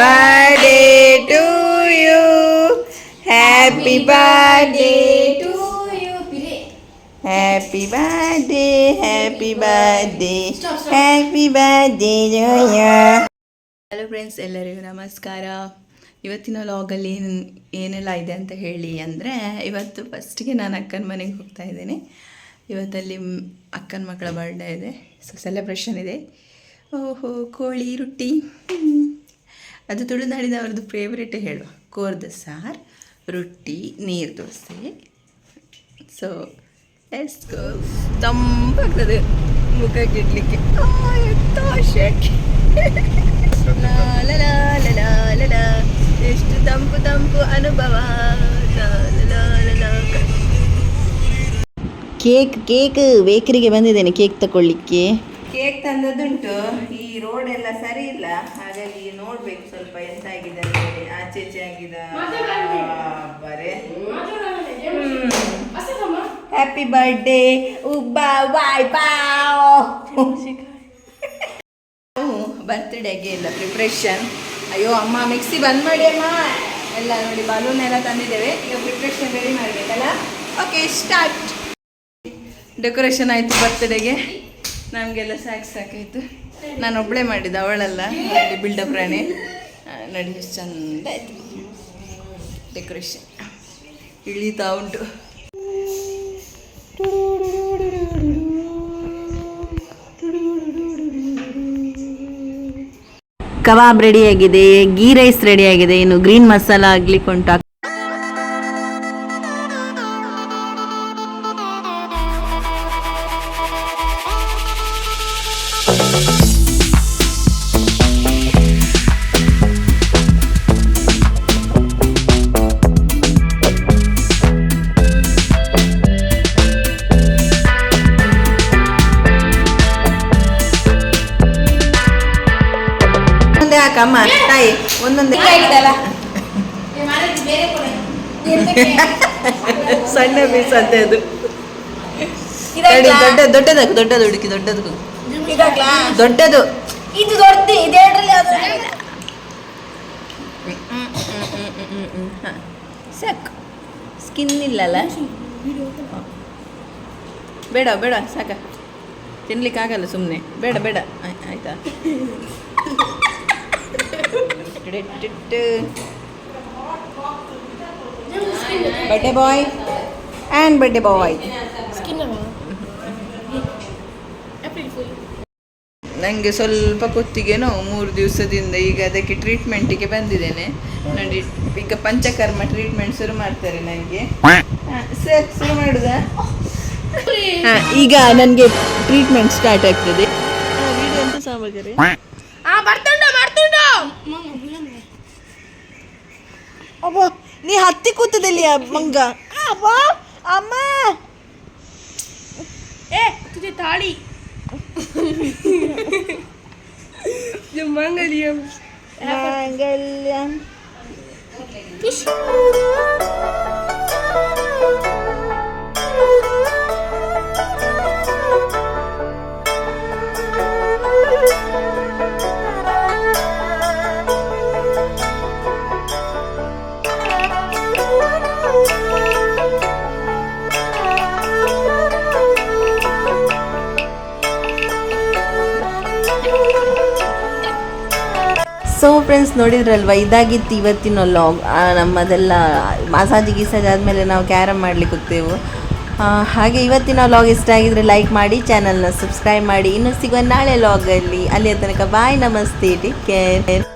Birthday to you happy birthday to happy birthday Stop, stop. Happy birthday Jaya hello friends ಎಲ್ಲರಿಗೂ ನಮಸ್ಕಾರ. ಇವತ್ತಿನ ಲಾಗಲ್ಲಿ ಏನು ಏನೆಲ್ಲ ಇದೆ ಅಂತ ಹೇಳಿ ಅಂದರೆ ಇವತ್ತು ಫಸ್ಟಿಗೆ ನಾನು ಅಕ್ಕನ ಮನೆಗೆ ಹೋಗ್ತಾ ಇದ್ದೀನಿ. ಇವತ್ತಲ್ಲಿ ಅಕ್ಕನ ಮಕ್ಕಳ ಬರ್ಡೇ ಇದೆ. ಸೊ ಸೆಲೆಬ್ರೇಷನ್ ಇದೆ. ಓಹೋ ಕೋಳಿ ರೊಟ್ಟಿ. ಅದು ತುಳುನಾಡಿನವ್ರದ್ದು ಫೇವ್ರೇಟ್ ಹೇಳುವ ಕೋರ್ದ ಸಾರು, ರೊಟ್ಟಿ, ನೀರು ದೋಸೆ. So S ತಂಪಾಗ್ತದೆ. ಮುಖ ಗಿಡ್ಲಿಕ್ಕೆ. ಎಷ್ಟು ತಂಪು ತಂಪು ಅನುಭವ. ಕೇಕ್ ಕೇಕ್, ಬೇಕರಿಗೆ ಬಂದಿದ್ದೇನೆ ಕೇಕ್ ತಗೊಳ್ಳಿಕ್ಕೆ ಕೇಕ್ ತಂದದ್ದುಂಟು. ಈ ರೋಡ್ ಎಲ್ಲ ಸರಿ ಇಲ್ಲ. ಹಾಗಾಗಿ ನೋಡ್ಬೇಕು ಸ್ವಲ್ಪ ಎಂತ ಆಗಿದೆ ಅಂತ ಹೇಳಿ. ಆಚೆ ಈಚೆ ಆಗಿದ ಬರೇ. ಹ್ಯಾಪಿ ಬರ್ಡೇ ಉಬ್ಬಾ ಬಾಯ್ ಬಾವ್ ಬರ್ತ್ಡೇಗೆ ಇಲ್ಲ ಪ್ರಿಪ್ರೇಷನ್ ಅಯ್ಯೋ, ಅಮ್ಮ ಮಿಕ್ಸಿ ಬಂದ್ ಮಾಡಿ, ಅಮ್ಮ. ಎಲ್ಲ ನೋಡಿ ಬಲೂನ್ ಎಲ್ಲ ತಂದಿದ್ದೇವೆ. ಈಗ ಪ್ರಿಪ್ರೇಷನ್ ರೆಡಿ ಮಾಡಬೇಕಲ್ಲ? ಓಕೆ ಸ್ಟಾರ್ಟ್ ಡೆಕೋರೇಷನ್ ಆಯಿತು ಬರ್ತ್ಡೇಗೆ ನಮಗೆಲ್ಲ ಸಾಕು ಸಾಕಾಯಿತು. ನಾನು ಒಬ್ಬಳೇ ಮಾಡಿದ್ದು ಅವಳಲ್ಲ. ಅಲ್ಲಿ ಬಿಲ್ಡ ಪ್ರಾಣಿ ನಡಿ ಎಷ್ಟು ಚಂದ ಆಯಿತು. ಡೆಕೋರೇಷನ್ ಇಳಿತಾ ಉಂಟು. ಕಬಾಬ್ ರೆಡಿಯಾಗಿದೆ ಗೀ ರೈಸ್ ರೆಡಿಯಾಗಿದೆ ಇನ್ನು ಗ್ರೀನ್ ಮಸಾಲ ಆಗ್ಲಿಕ್ಕೆ ಉಂಟು. ಒಂದೊಂದೇ ಹಾಕಮ್ಮ ತಾಯಿ ಒಂದೊಂದು ಸಣ್ಣ ಪೀಸ್ ಅಂತೆ ಅದು? ದೊಡ್ಡ ದೊಡ್ಡದಕ್ಕೆ ದೊಡ್ಡದು ಹುಡುಕಿ ದೊಡ್ಡದು ಇದಾಗ್ಲಾ? ದೊಡ್ಡದು. ಇದು ದೊಡ್ಡದು ಯಾವ್ದು ಸಾಕು. ಸ್ಕಿನ್ ಇಲ್ಲಲ್ಲ? ಬೇಡ ಬೇಡ ಸಾಕ. ತಿನ್ಲಿಕ್ಕೆ ಆಗಲ್ಲ ಸುಮ್ಮನೆ ಬೇಡ. ಬೇಡ ಆಯ್ತಾ? ಬಡ್ಡೆ ಬಾಯ್ ಆ್ಯಂಡ್ ಬಡ್ಡೆ ಬಾಯ್ ಸ್ಕಿನ್ ಏಪ್ರಿಲ್ ಫುಲ್ ನನಗೆ ಸ್ವಲ್ಪ ಕುತ್ತಿಗೆ ನೋವು. ಮೂರು ದಿವಸದಿಂದ ಈಗ ಅದಕ್ಕೆ ಟ್ರೀಟ್ಮೆಂಟಿಗೆ ಬಂದಿದ್ದೇನೆ. ನೋಡಿ ಈಗ ಪಂಚಕರ್ಮ ಟ್ರೀಟ್ಮೆಂಟ್ ಶುರು ಮಾಡ್ತಾರೆ ನನಗೆ ಸರ್ ಶುರು ಮಾಡುದಾ? ಹಾ, ಈಗ ನನಗೆ ಟ್ರೀಟ್ಮೆಂಟ್ ಸ್ಟಾರ್ಟ್ ಆಗ್ತದೆ. ele é manga. Ah, vó! Amã! Ê, tu tem tali? De mangalhão. Mangalhão. Pichu! So friends ನೋಡಿದ್ರಲ್ವ? ಇದಾಗಿತ್ತು ಇವತ್ತಿನ ಲಾಗ್ ನಮ್ಮದೆಲ್ಲ ಮಸಾಜ್ ಗೀಸಾಜ್ ಆದಮೇಲೆ ನಾವು ಕ್ಯಾರಮ್ ಮಾಡ್ಲಿಕ್ಕೆ ಹೋಗ್ತೇವೆ. ಹಾಗೆ ಇವತ್ತಿನ ಲಾಗ್ ಇಷ್ಟ ಆಗಿದ್ರೆ ಲೈಕ್ ಮಾಡಿ ಚಾನಲ್ನ ಸಬ್ಸ್ಕ್ರೈಬ್ ಮಾಡಿ. ಇನ್ನು ಸಿಗುವ ನಾಳೆ ಲಾಗಲ್ಲಿ ಅಲ್ಲಿಯ ತನಕ ಬಾಯ್ ನಮಸ್ತೆ. Take care